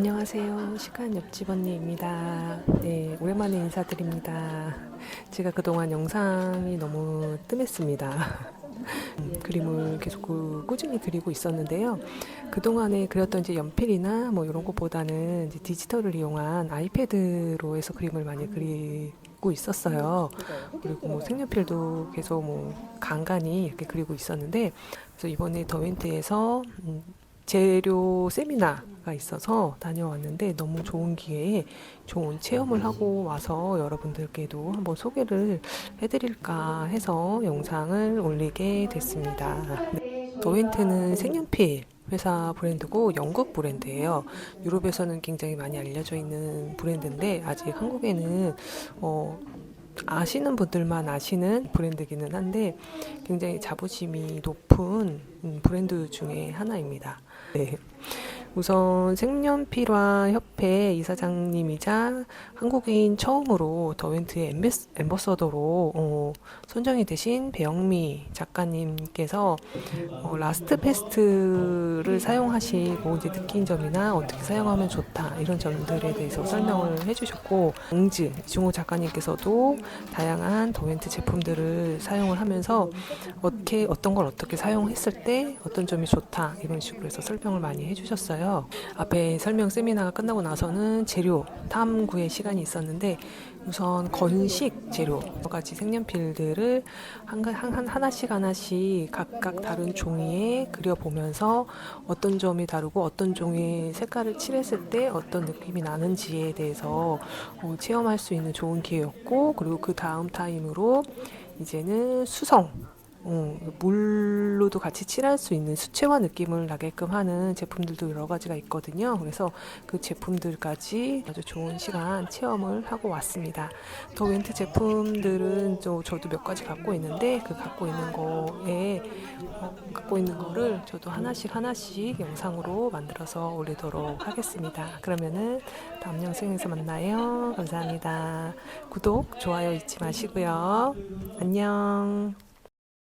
안녕하세요. 시간 옆집 언니입니다. 네, 오랜만에 인사드립니다. 제가 그동안 영상이 너무 뜸했습니다. 음, 그림을 계속 그- 꾸준히 그리고 있었는데요. 그동안에 그렸던 이제 연필이나 뭐 이런 것보다는 이제 디지털을 이용한 아이패드로 해서 그림을 많이 그리고 있었어요. 그리고 뭐 색연필도 계속 뭐 간간히 이렇게 그리고 있었는데 그래서 이번에 더윈트에서 음, 재료 세미나가 있어서 다녀왔는데 너무 좋은 기회에 좋은 체험을 하고 와서 여러분들께도 한번 소개를 해드릴까 해서 영상을 올리게 됐습니다. 네. 더윈트는 색연필 회사 브랜드고 영국 브랜드예요. 유럽에서는 굉장히 많이 알려져 있는 브랜드인데 아직 한국에는 어, 아시는 분들만 아시는 브랜드기는 한데 굉장히 자부심이 높은 음, 브랜드 중에 하나입니다. 네. 우선 색연필화 협회 이사장님이자 한국인 처음으로 더윈트의 엠버서더로 어, 선정이 되신 배영미 작가님께서 어, 라스트 페스트를 사용하시고 이제 느낀 점이나 어떻게 사용하면 좋다 이런 점들에 대해서 설명을 해주셨고 웅즈 이중호 작가님께서도 다양한 더윈트 제품들을 사용을 하면서 어떻게 어떤 걸 어떻게 사용했을 때 어떤 점이 좋다 이런 식으로 해서 설명을 많이 해주셨어요. 앞에 설명 세미나가 끝나고 나서는 재료 탐구의 시간이 있었는데 우선 건식 재료 여러 가지 색연필들을 한, 한, 한 하나씩 하나씩 각각 다른 종이에 그려보면서 어떤 점이 다르고 어떤 종이의 색깔을 칠했을 때 어떤 느낌이 나는지에 대해서 어, 체험할 수 있는 좋은 기회였고 그리고 그 다음 타임으로 이제는 수성 어, 물로도 같이 칠할 수 있는 수채화 느낌을 나게끔 하는 제품들도 여러 가지가 있거든요. 그래서 그 제품들까지 아주 좋은 시간 체험을 하고 왔습니다. 더 웬트 제품들은 저, 저도 몇 가지 갖고 있는데 그 갖고 있는 거에 어, 갖고 있는 거를 저도 하나씩 하나씩 영상으로 만들어서 올리도록 하겠습니다. 그러면은 다음 영상에서 만나요. 감사합니다. 구독, 좋아요 잊지 마시고요. 안녕.